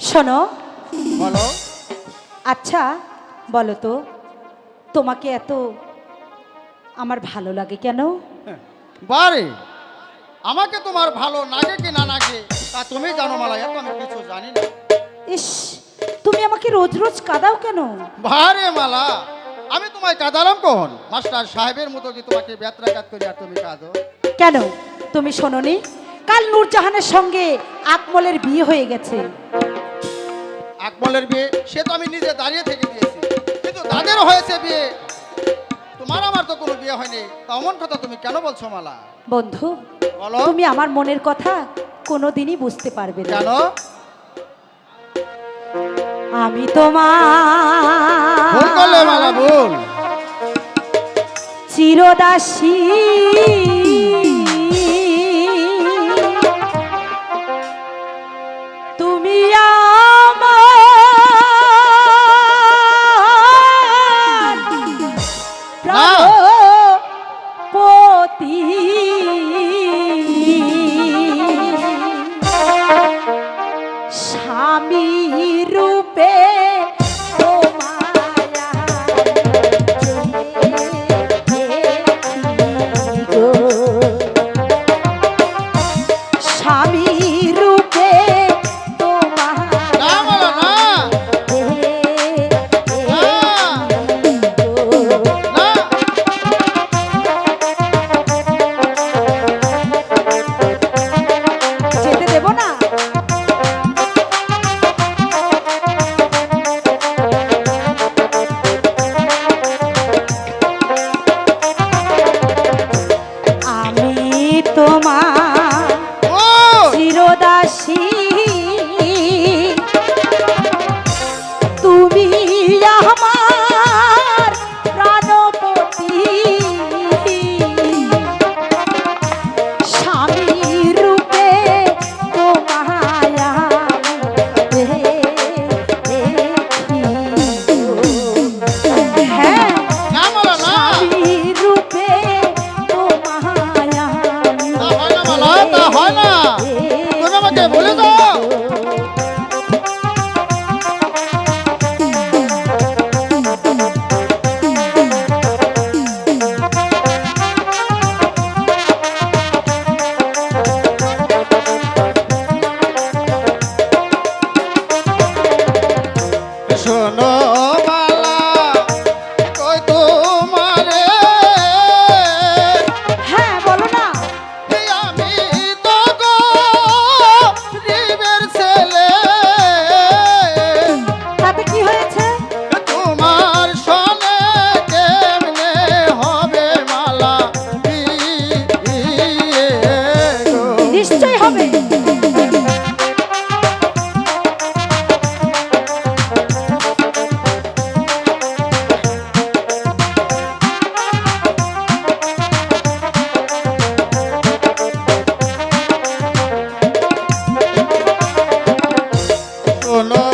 শোনো। বলো। আচ্ছা বলো তো তোমাকে এত আমার ভালো লাগে কেন? বারে আমাকে তোমার ভালো লাগে কি না লাগে তা তুমি জানো মালা এত আমি কিছু জানি না। ইস তুমি আমাকে রোজ রোজ কাঁদাও কেন? বারে মালা আমি তোমায় কাঁদালাম কখন? মাস্টার সাহেবের মতো কি তোমাকে ব্যত্রাঘাত করি আর তুমি কাঁদো? কেন? তুমি শোনোনি কাল নূরজাহানের সঙ্গে আকমলের বিয়ে হয়ে গেছে। আকমলের বিয়ে সে তো আমি নিজে দাঁড়িয়ে থেকে দিয়েছি কিন্তু তাদেরও হয়েছে বিয়ে। তোমার আমার তো কোনো বিয়ে হয়নি। তা অমন কথা তুমি কেন বলছো মালা? বন্ধু বলো। তুমি আমার মনের কথা কোনোদিনই বুঝতে পারবে না। কেন? আমি তোমার ভুল করলে মালা ভুল। চিরদাসী। তুমি আমার স্বামী রূপে শোনো। no.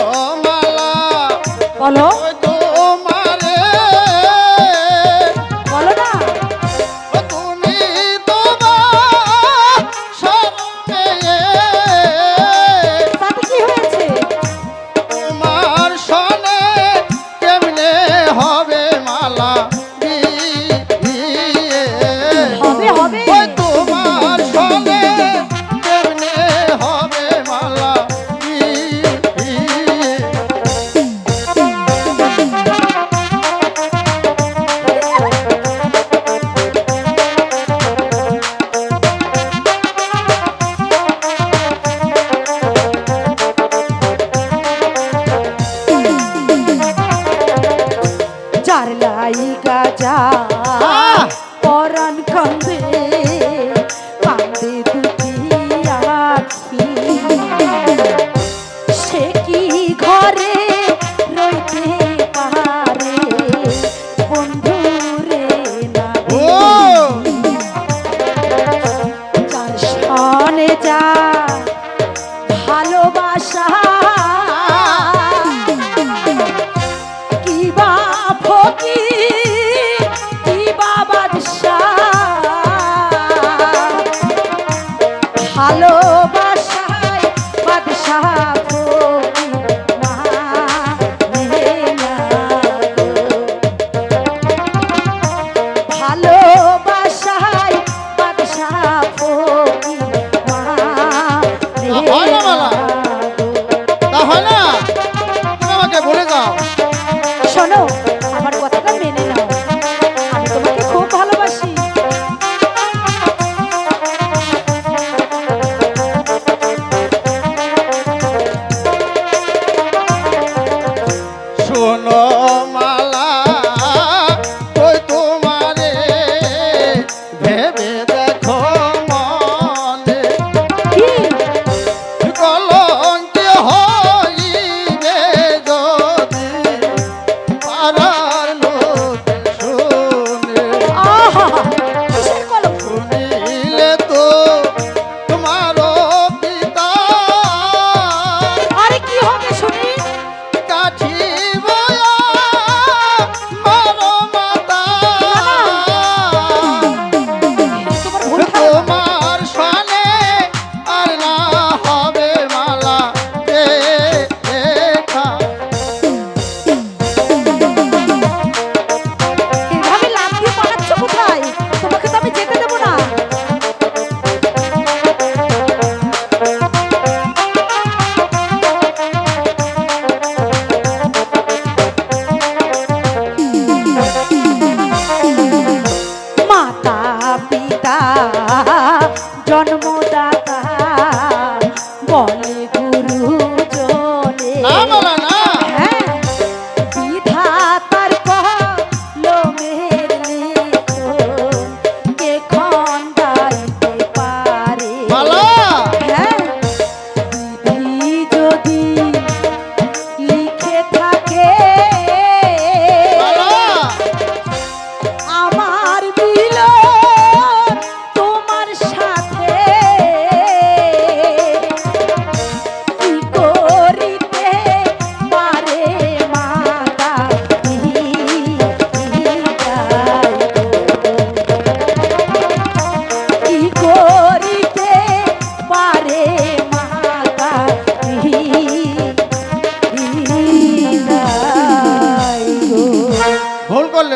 ঘরে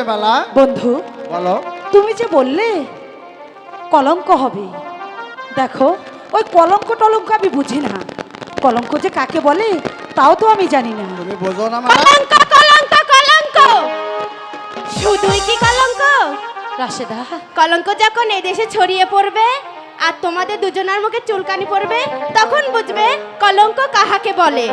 বালা। বন্ধু বলো। তুমি যে বললে কলঙ্ক হবে। দেখো ওই কলঙ্ক টলঙ্ক আমি বুঝি না। কলঙ্ক যে কাকে বলে তাও তো আমি জানি না। তুমি বোঝো না কলঙ্ক কলঙ্ক কলঙ্ক! শুধুই কি কলঙ্ক? রাশেদা। কলঙ্ক যখন এই দেশে ছড়িয়ে পড়বে আর তোমাদের দুজনের মুখে চুলকানি পড়বে তখন বুঝবে কলঙ্ক কাহাকে বলে।